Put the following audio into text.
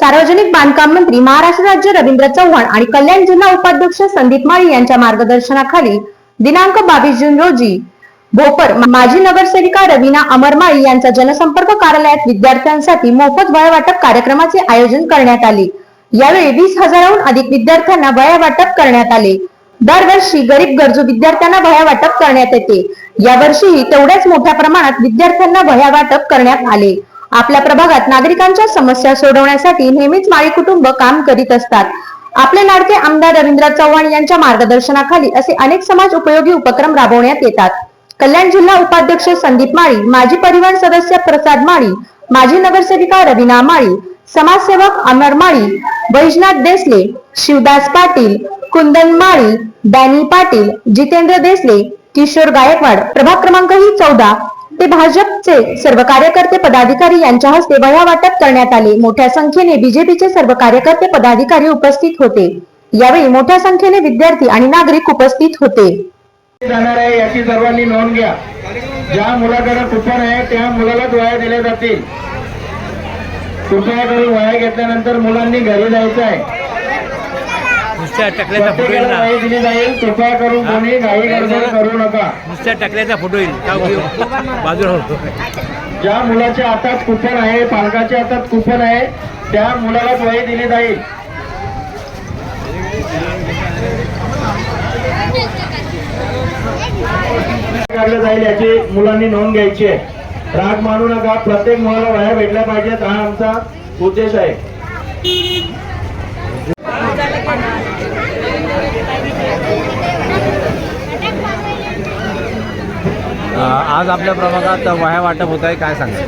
सार्वजनिक बांधकाम मंत्री महाराष्ट्र राज्य रवींद्र चव्हाण आणि कल्याण जिल्हा उपाध्यक्ष संदीप माळी यांच्या मार्गदर्शनाखाली दिनांक बावीस जून रोजी भोपर माजी नगरसेविका रवीना अमरमाळी यांच्या जनसंपर्क कार्यालयात विद्यार्थ्यांसाठी मोफत वयवाटप कार्यक्रमाचे आयोजन करण्यात आले. यावेळी वीस हजाराहून अधिक विद्यार्थ्यांना वयावाटप करण्यात आले. दरवर्षी गरीब गरजू विद्यार्थ्यांना वह्या वाटप करण्यात येते. यावर्षीही तेवढ्याच मोठ्या प्रमाणात विद्यार्थ्यांना वह्या वाटप करण्यात आले. आपल्या प्रभागात नागरिकांच्या समस्या सोडवण्यासाठी नेहमीच माळी कुटुंब काम करीत असतात. आपले लाडके आमदार रवींद्र चव्हाण यांच्या मार्गदर्शनाखाली असे अनेक समाज उपयोगी उपक्रम राबवण्यात येतात. कल्याण जिल्हा उपाध्यक्ष संदीप माळी माजी परिवार सदस्य प्रसाद माळी माजी नगरसेविका रवीना माळी समाजसेवक अमर माळी वैजनाथ देसले शिवदास पाटील कुंदन माळी डॅनी पाटील जितेंद्र देसले किशोर गायकवाड प्रभाग क्रमांक ही चौदा. ते भाजपचे सर्व कार्यकर्ते पदाधिकारी यांच्या हस्ते वया वाटप करण्यात आले. मोठ्या संख्येने बीजेपीचे सर्व कार्यकर्ते पदाधिकारी उपस्थित होते. यावेळी मोठ्या संख्येने विद्यार्थी आणि नागरिक उपस्थित होते. जाणार आहे याची सर्वांनी नोंद घ्या. ज्या मुलाकडे कुपन आहे त्या मुलालाच वया दिल्या जातील. कृपया करून वया घेतल्यानंतर मुलांनी घरी जायचं आहे. नुसत्या टकल्याचा फोटो येईल ना? वही दिली जाईल. कृपया करून कोणी घाई गडबड करू नका. नुसत्या टकल्याचा फोटो येईल. का उपयोग? बाजूला होतो ज्या मुलाच्या हातात कुपन आहे पालकाच्या हातात कुपन आहे त्या मुलालाच वही दिली जाईल. काढलं जाईल याची मुलांनी नोंद घ्यायची आहे. राग मानू नका. प्रत्येक मुलाला वह्या भेटल्या पाहिजेत. हा आमचा उद्देश आहे. आज आपल्या प्रभागात वह्या वाटप होत आहे काय सांगा